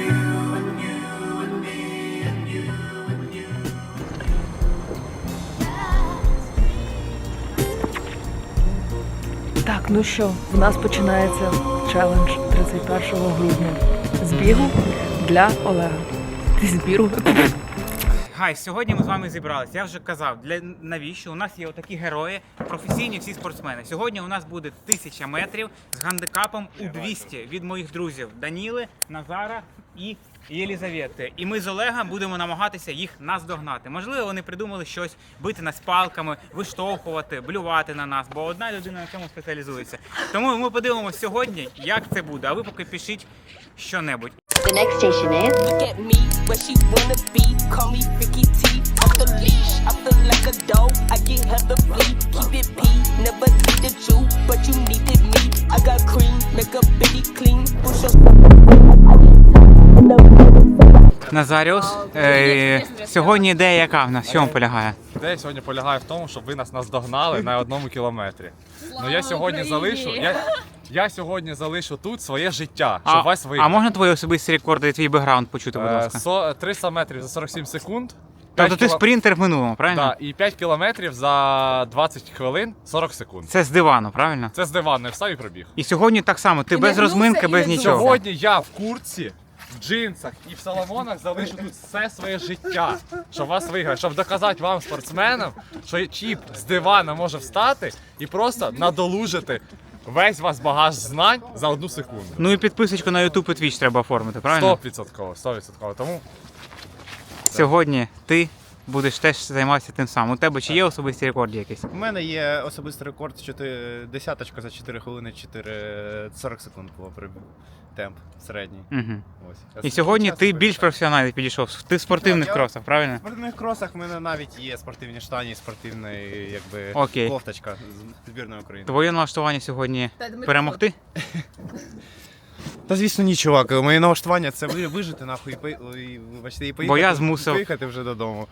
You and you and me and you and you. Так, ну що, в нас починається челендж 31 грудня. Збігу для Олега. Ти збігу? Гай, сьогодні ми з вами зібралися. Я вже казав, для навіщо? У нас є отакі герої, професійні всі спортсмени. Сьогодні у нас буде тисяча метрів з гандикапом у 200 від моїх друзів Даніли, Назара і Єлізавети. І ми з Олегом будемо намагатися їх наздогнати. Можливо, вони придумали щось бити нас палками, виштовхувати, блювати на нас, бо одна людина на цьому спеціалізується. Тому ми подивимося сьогодні, як це буде. А ви поки пишіть що-небудь. The next station is where she wanna be. Call me Ricky T. Off the leash, I feel like a dog. I get hella free. Keep it P. Never needed you, but you needed me. I got cream, make a bitty clean. Push your Назаріус, е, сьогодні ідея яка в нас? В чому полягає? Ідея сьогодні полягає в тому, щоб ви нас наздогнали на одному кілометрі. Ну я сьогодні залишу. Я, я сьогодні залишу тут своє життя, щоб вас а можна твої особисті рекорди і твій бекграунд почути, будь Е, ласка? со- 300 метрів за 47 секунд. Тобто ти спринтер в минулому, правильно? Да, і 5 кілометрів за 20 хвилин 40 секунд. Це з дивану, правильно? Це з дивану, я встав і пробіг. І сьогодні так само, ти І без розминки, без нічого. Сьогодні я в курці, в джинсах і в саламонах залишу тут все своє життя, щоб вас виграти, щоб доказати вам, спортсменам, що чіп з дивана може встати і просто надолужити весь вас багаж знань за одну секунду. Ну і підписочку на YouTube і Twitch треба оформити, правильно? 100%, 100%. Тому Сьогодні ти будеш теж займатися тим самим. У тебе чи є особисті рекорди якісь? У мене є особистий рекорд 4, десяточка за 4 хвилини 4, 40 секунд було при темп середній. Угу. Ось. І сьогодні ти більш професіонально підійшов. Ти в спортивних Я- кросах, правильно? В спортивних кросах в мене навіть є спортивні штані, спортивна якби Окей. кофточка з збірної України. Твоє налаштування сьогодні перемогти? Та звісно, ні, чувак. Моє налаштування це ви- вижити нахуй і, пої- і, вибачте, і поїхати, я змусив- поїхати вже додому.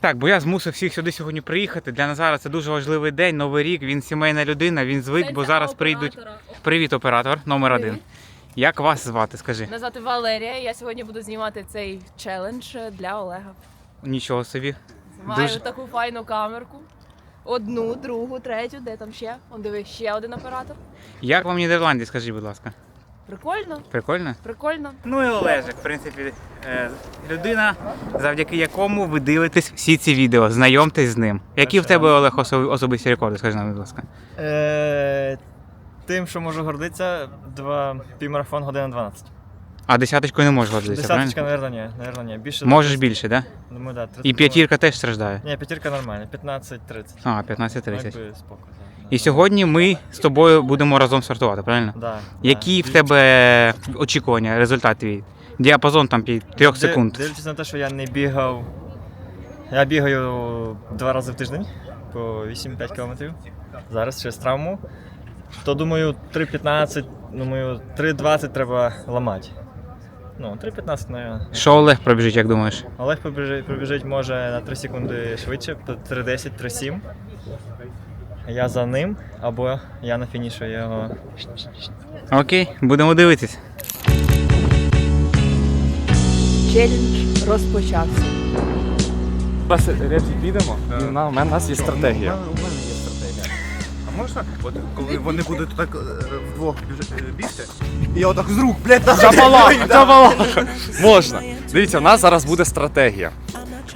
Так, бо я змусив всіх сюди сьогодні приїхати. Для Назара це дуже важливий день, новий рік. Він сімейна людина, він звик, бо зараз прийдуть. Привіт, оператор, номер один. Як вас звати, скажи? Мене звати Валерія. Я сьогодні буду знімати цей челендж для Олега. Нічого собі. Маю Дуже- таку файну камерку. Одну, другу, третю, де там ще? Он диви, ще один оператор. Як вам Нідерланди, скажіть, будь ласка? Прикольно, Прикольно? прикольно. Ну і Олежик, в принципі, е, людина, завдяки якому ви дивитесь всі ці відео. Знайомтесь з ним. Які в тебе Олег осо- особисті рекорди? Скажи нам, будь ласка. Е, тим, що можу гордитися, два півмарафон година 12. А десяточкою не можеш гордитися, Десяточка, правильно? наверное, ні. Наверное, ні. Більше Можеш більше, так? Да? Думаю, да, 30 І п'ятірка теж страждає. Ні, п'ятірка нормальна, 15-30. А, 15-30. Ну, якби спокійно. І сьогодні ми з тобою будемо разом стартувати, правильно? Да, Які в тебе очікування, результат твій? Діапазон там 3 Ди- секунд. Дивлячись на те, що я не бігав. Я бігаю два рази в тиждень по 8-5 кілометрів. Зараз через травму. То думаю, 3.15, думаю, 3.20 треба ламати. Ну, 3.15, наверное. Що Олег пробіжить, як думаєш? Олег побіжить, побіжить може на 3 секунди швидше, то 3.10, 3.7. Я за ним, або я на фінішу його. Окей, будемо дивитись. Челендж розпочався. Зараз репсі підемо, і у нас- у нас є стратегія. У мене, є стратегія. А можна, от коли вони будуть так е, вдвох біж- е, бігти, і я отак з рук, блядь, джабалаха. Можна. Дивіться, у нас зараз буде стратегія.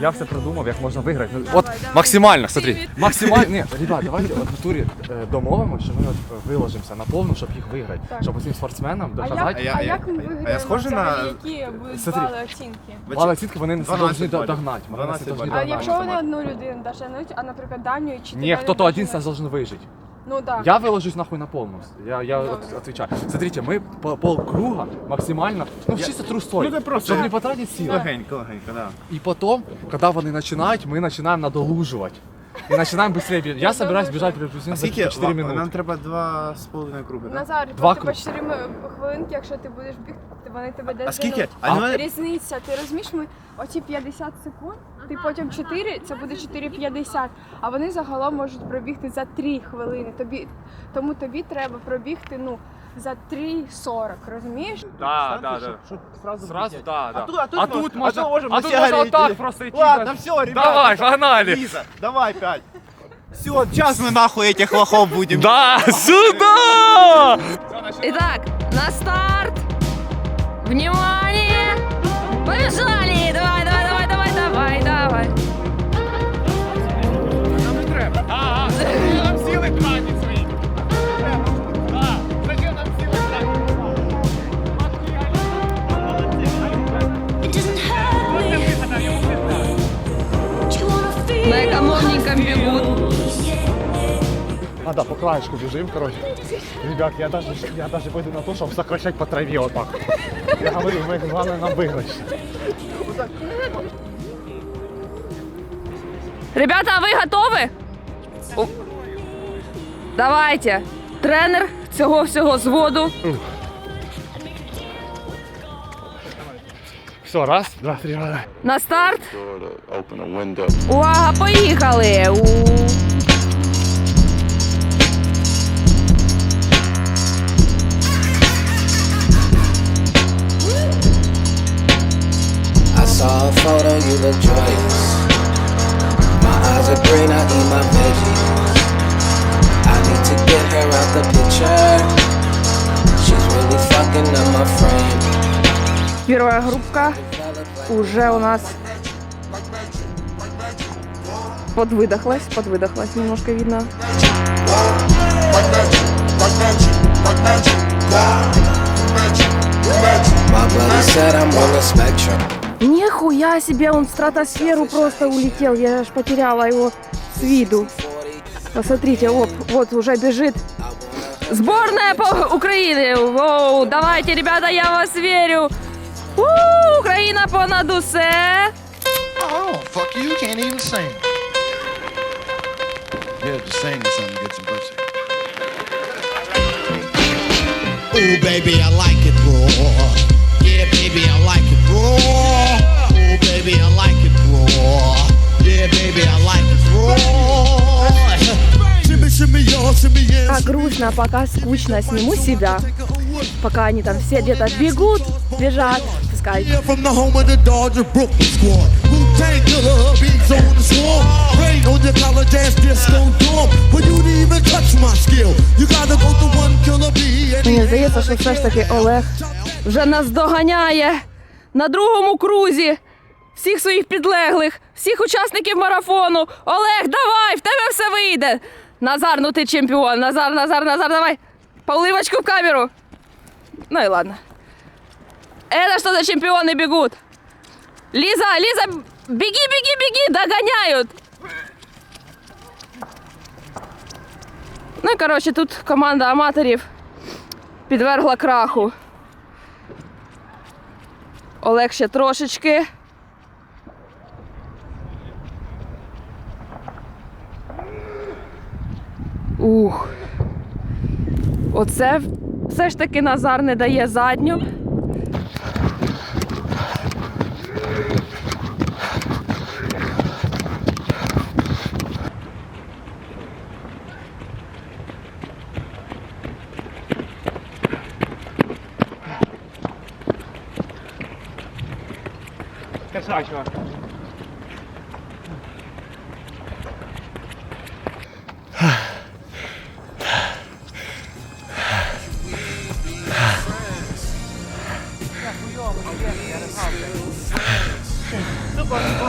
Я все придумав, як можна виграти. Ну, От максимально, смотри. Максимально. Ні, ребят, давайте от в турі е, домовимося, що ми от е, виложимося на повну, щоб їх виграти. Щоб усім спортсменам доказати. А я, а я, а я схожий на... Які будуть Смотри. бали оцінки? Мали оцінки вони не 12 повинні балів. догнати. Вони 12 не повинні балів. А догнати. якщо вони одну людину доженуть, а наприклад Даню чи Ні, хто-то один з нас должен вижити. Ну так. Я выложусь нахуй на полную. Я, я вот отвечаю. Смотрите, мы по полкруга максимально, ну чисто трусой, Ну, это просто- чтобы не потратить силы. Легенько, легенько, да. И потом, когда вони начинают, мы начинаем надолуживать. И начинаем быстрее бежать. Я собираюсь бежать приблизно А за скільки? 4 Ла- минуты. Нам треба два з половиною круги, да? Назар, Два ти круг. по 4 хвилинки, якщо ти будеш бігти, вони тебе десь А скільки? женуть. А, ну, Різниця, ти розумієш, ми оці 50 секунд, ти потім 4, це буде 4,50, а вони загалом можуть пробігти за 3 хвилини. Тобі, тому тобі треба пробігти ну, за 3,40, розумієш? Да, да, да. Сразу Сразу, влететь. да, да. А тут, а тут, А тут а можна, тут можем а на тут отак просто йти. Ладно, все, ребята. Давай, погнали. Лиза, давай пять. Все, сейчас мы нахуй этих лохов будем. Да, сюда! Итак, на старт! Внимание! А, да, по краешку бежим, короче. Ребят, я даже, я даже пойду на то, чтобы сокращать по траве вот так. Я говорю, мы, главное нам выиграть. Ребята, а ви готові? О. Давайте. Тренер цього всього зводу. Все, раз, два, три, давай. На старт. Увага, поїхали! У. you look joyous. My eyes are green, I eat my veggies. I need to get her out the picture. She's really fucking up my frame. Первая группка уже у нас подвыдохлась, подвыдохлась, немножко видно. Нихуя себе, он в стратосферу просто улетел, я аж потеряла его с виду. Посмотрите, оп, вот уже бежит. Сборная по Украины. Воу, давайте, ребята, я вас верю. У, Украина понад усе. Oh, baby, I like it raw. Yeah, baby, I like it raw. Baby, I like it raw. Yeah, baby, I like it raw. Shimmy, shimmy, y'all, shimmy, yeah. Пока грустно, пока скучно, сниму себя. Пока они там все где-то бегут, бежат, пускай. Yeah, from the home of the Dodger Brooklyn squad. Wu-Tang Killer beats on the swarm. Rain on your college ass disco dorm. For you to even touch my skill, you gotta go to one killer bee. Мені здається, що все ж таки Олег вже нас доганяє на другому крузі всіх своїх підлеглих, всіх учасників марафону. Олег, давай, в тебе все вийде. Назар, ну ти чемпіон. Назар, Назар, Назар, давай. Поливочку в камеру. Ну і ладно. Это что за чемпионы бегут? Лиза, Лиза, беги, беги, беги, догоняют. Ну і коротше, тут команда аматорів підвергла краху. Олег ще трошечки. Ух. Оце все ж таки Назар не дає задню. Красавчик.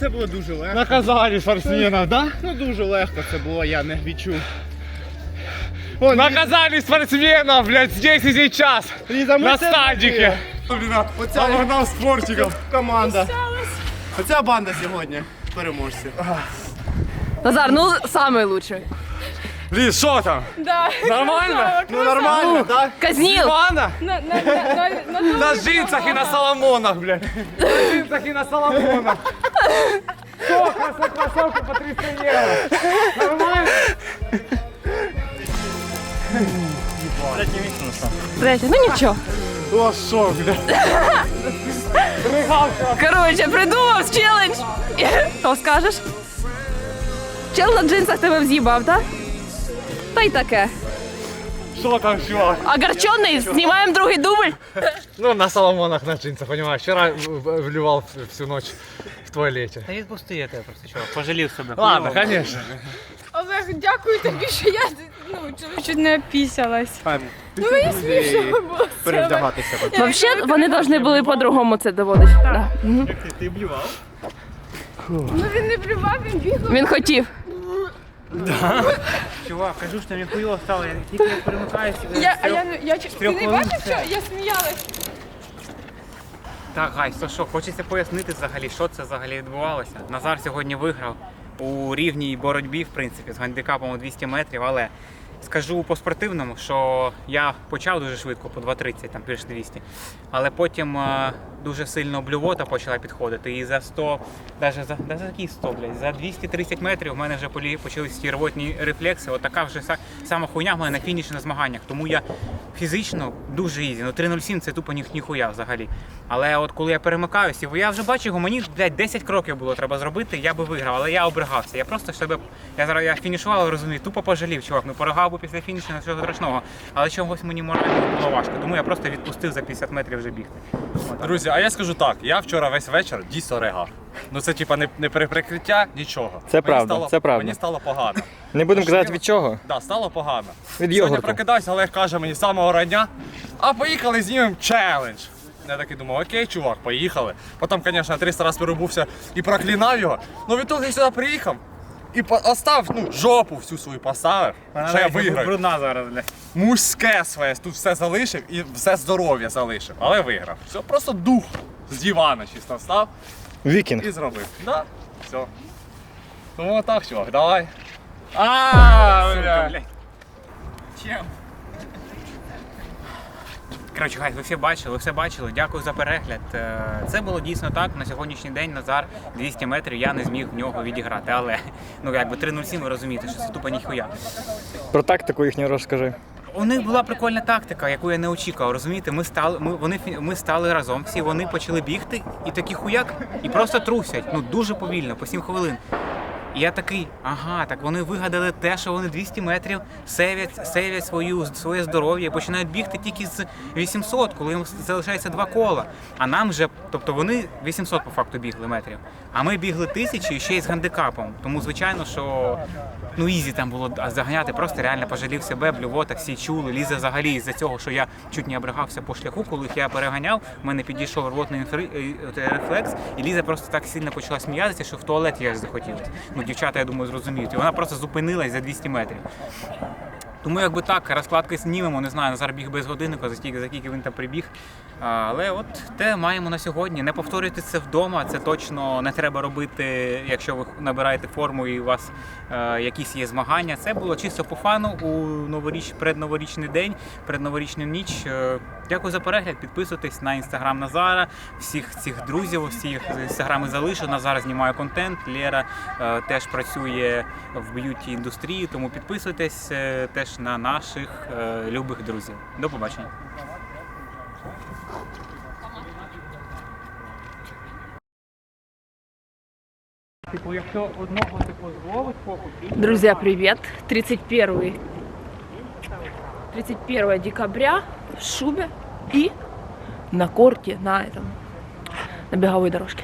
Це було дуже легко. наказали спортсмена, да? Ну дуже легко це було, я не відчув. Наказали спортсменов, блядь, здесь и сейчас. Ліза, ми На це стадике. Оця Обогнал спортиков. команда. Оця банда сьогодні. переможці. Назар, ну самий лучший. Ліс, що там? Да. Нормально? Ну нормально, так? Казніл! Івана? На, на, на, на, на, На джинсах і на соломонах, блядь. На джинсах і на соломонах. Що, краса кросовку по 300 євро. Нормально? Третє ну нічого. О, що, блядь. Ригавка. Коротше, придумав челендж. Що скажеш? Чел на джинсах тебе вз'їбав, так? Та й таке. Що там, чувак? Огорчений, знімаємо другий дубль. Ну, на соломонах, на джинсах, понимаешь. Вчера в- вливал всю ночь в туалете. Та відпусти я тебе просто чувак, пожалів себе. Ладно, конечно. Олег, дякую тобі, що я ну, чуть- чуть не опісялась. Ну мені смішно було. перевдягатися. Взагалі, вони повинні були по-другому це доводити. Да. Ти блював? Ну він не плював, він бігав. Він хотів. Чувак, кажу, що мені хуйово стало, я тільки я перемикаюся. Я, а я, не- я, чи- ти не хвилин бачив, все. що я сміялась? Так, Гай, то що, хочеться пояснити взагалі, що це взагалі відбувалося. Назар сьогодні виграв у рівній боротьбі, в принципі, з гандикапом у 200 метрів, але скажу по спортивному, що я почав дуже швидко, по 2.30, там більш 200, але потім е, дуже сильно блювота почала підходити. І за 100, навіть за, да, за які 100, блядь, за 230 метрів у мене вже почалися ті рвотні рефлекси. От така вже сама хуйня в мене на фініші на змаганнях. Тому я фізично дуже ізі. Ну 3.07 це тупо ні, ніхуя взагалі. Але от коли я перемикаюся, я вже бачу його, мені блядь, 10 кроків було треба зробити, я би виграв, але я обригався. Я просто себе. Я зараз я фінішував, розумію, тупо пожалів, чувак. Ну поригав би після фінішу на чого страшного. Але чогось мені морально було важко. Тому я просто відпустив за 50 метрів вже бігти. Друзі, а я скажу так, я вчора весь вечір дійсно ригав. Ну це типа не, не прикриття, нічого. Це Мені правда, стало, це правда. Мені стало погано. Не будемо казати від чого. Да, стало погано. Від Сьогодні йогурту. прокидаюся, Олег каже мені з самого рання, а поїхали знімемо челендж. Я такий думав, окей, чувак, поїхали. Потім, звісно, 300 разів перебувся і проклинав його. Ну відтоді я сюди приїхав і остав ну, жопу всю свою поставив, що я виграв. Брудна зараз, блядь. Мужське своє, тут все залишив і все здоров'я залишив, але виграв. Все, просто дух з дивана чисто встав Вікінг. і зробив. Да, все. Тому так, чувак, давай. А, бля. блядь. Чим? Коротше, гай, ви все бачили, ви все бачили. Дякую за перегляд. Е, Це було дійсно так. На сьогоднішній день Назар 200 метрів я не зміг в нього відіграти. Але ну якби 3.07 ви розумієте, що це тупо ніхуя. Про тактику їхню розкажи. У них була прикольна тактика, яку я не очікував. Розумієте, ми стали, ми, вони, ми стали разом, всі вони почали бігти, і такі хуяк, і просто трусять. Ну дуже повільно, по 7 хвилин. І я такий, ага, так вони вигадали те, що вони 200 метрів сейвять, сейвять свою, своє здоров'я починають бігти тільки з 800, коли їм залишається два кола. А нам вже, тобто вони 800 по факту бігли метрів, а ми бігли тисячі ще й з гандикапом. Тому, звичайно, що ну ізі там було заганяти, просто реально пожалів себе, блювота, всі чули. Ліза взагалі із-за цього, що я чуть не обригався по шляху, коли їх я переганяв, в мене підійшов рвотний е, е, рефлекс, і Ліза просто так сильно почала сміятися, що в туалет я захотілося. Ну, дівчата, я думаю, зрозуміють. І вона просто зупинилась за 200 метрів. Тому якби так, розкладки знімемо, не знаю, Назар біг без годинника, за скільки, за скільки він там прибіг. Але от те маємо на сьогодні. Не повторюйте це вдома, це точно не треба робити, якщо ви набираєте форму і у вас е, якісь є змагання. Це було чисто по фану у новоріч, предноворічний день, предноворічну ніч. Е, Дякую за перегляд. Підписуйтесь на інстаграм Назара, всіх цих друзів, всіх інстаграми залишу. Назар знімає контент. Лера е, теж працює в б'юті індустрії, тому підписуйтесь е, теж на наших е, любих друзів. До побачення. Типу, якщо одного типу зловить фокус, Друзья, привет! 31 31 декабря в шубе и на корте на этом на беговой дорожке.